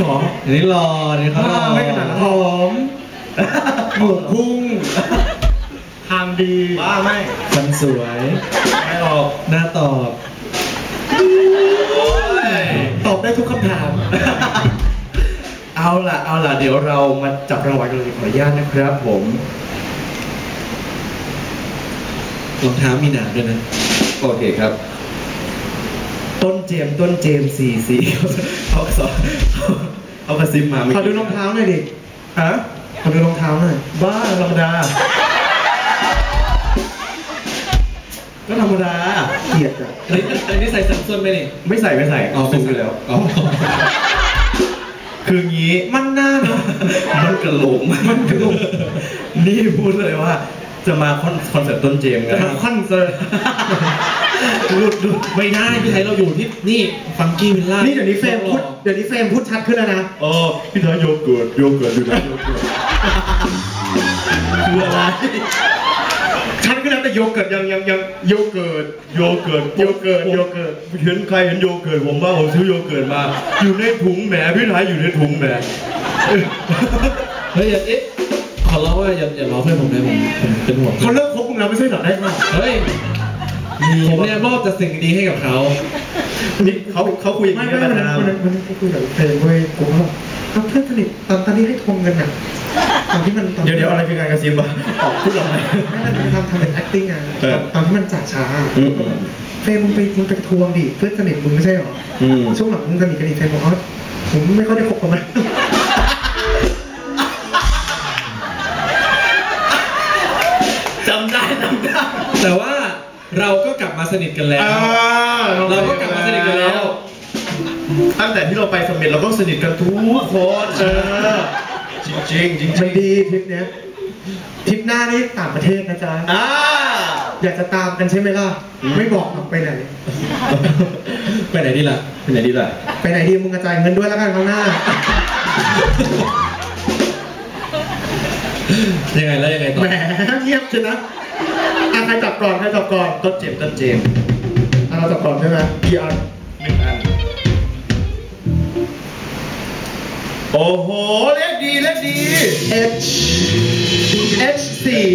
หรออันนี้รออันนี้เขารอไม่ขนาดนั้นหอมหมวกพุ่งทางดีว่าไม่ฟันสวยไม่หรอกหน้าตอบตอบได้ทุกคำถาม เอาล่ะ เอาล่ะ เดี๋ยวเรามาจับรางวัลกันเลยขออนุญาตนะครับผมรองเท้ามีหนามด้วยนะ โอเคครับ ต้นเจมส์ต้นเจมสี่สี่เขาสอน เขากระซิบมาเมื่ขอดูรองเท้าหน่อยดิฮะขอดูรองเท้าหน่อย บ้าธรรมดา ก็ธรรมดาเกลียดอะอันนี้อันนี้ใส่สันส้นไหมนี่ไม่ใส่ไม่ใส่อ๋อสูงอยู่แล้วอ๋อคืองี้ มันหน้าเนาะมันกระโหลกมันกระโหลกนี่พูดเลยว่า จะมาคอนคอนเสิร์ตต้นเจมส์ไงจะมาคอนเสิร์ต ดูดูไม่ได้พี่ไทยเราอยู่ที่นี่ฟังกี้วิลล่านี่นี่เดี๋ยวนี้เฟรมพูดเดี๋ยวนี้เฟรมพูดชัดขึ้นแล้วนะ เออพี่ท้ายโยเกิร์ตโยเกิร์ตอยู่นะโยเกิร์ตคืออะไรชัดขึ้นแล้วแต่โยเกิร์ตยังยังยังโยเกิร์ตโยเกิร์ตโยเกิร์ตโยเกิร์ตเห็นใครเห็นโยเกิร์ตผมบ้างผมซื้อโยเกิร์ตมา อยู่ในถุงแหมพี่ท้ายอยู่ในถุงแหมเฮ้ยอย่าเอ๊ะขอร้องว่าอย่าอย่าล้อเพื่อนผมนะผมผมเป็นห่วงเขาเลิกคบมึงแล้วไม่ใช่เหรอได้มาเฮ้ย ผมเนี่ยมอบแต่สิ่งดีให้กับเขานี่เขาเขาคุยอย่างไม่นี้ไม่กันวันมานั้นนานวันนั้นวันนั้นเขาคุยกับเฟรมเว้ยกูก็บอกเอาเพื่อนสนิทตอนตอนนี้ให้ทวงเงินอะตอนที่มันตอนเดี๋ยวเดี๋ยวอะไรคือการกระซิบวะออกพูดอะไรไม่มันทำทำเป็น acting อะเออตอนที่มันจ่าช้าอืมอืมเฟรมมึงไปมึงไปทวงดิเพื่อนสนิทมึงไม่ใช่เหรออืมช่วงหลังมึงสนิทกันดิเฟรมบอกอ๋อผมไม่ค่อยได้คบกันนะจำได้จำได้แต่ว่า เราก็กลับมาสนิทกันแล้ว เราก็กลับมาสนิทกันแล้ว ตั้งแต่ที่เราไปสมเด็จเราก็สนิทกันทุกคนเออจริงจริงๆจริงมันดีทริปเนี้ยทริปหน้านี่ต่างประเทศนะจ๊ะๆอ่าอยากจะตามกันใช่ไหมล่ะอืมไม่บอกหรอกไปไหน ไปไหนดีล่ะเป็นไหนดีล่ะ ไปไหนดีมึงกระจายเงินด้วยแล้วกันครั้งหน้า ยังไงแล้วยังไงต่อ แหมเงียบชนะ อะใครจับก่อนใครจับก่อนต้นเจมส์ต้นเจมส์อะเราจับก่อนใช่ไหมกี่อันหนึ่งอัน โอ้โห เล่นดี เล่นดี H H 4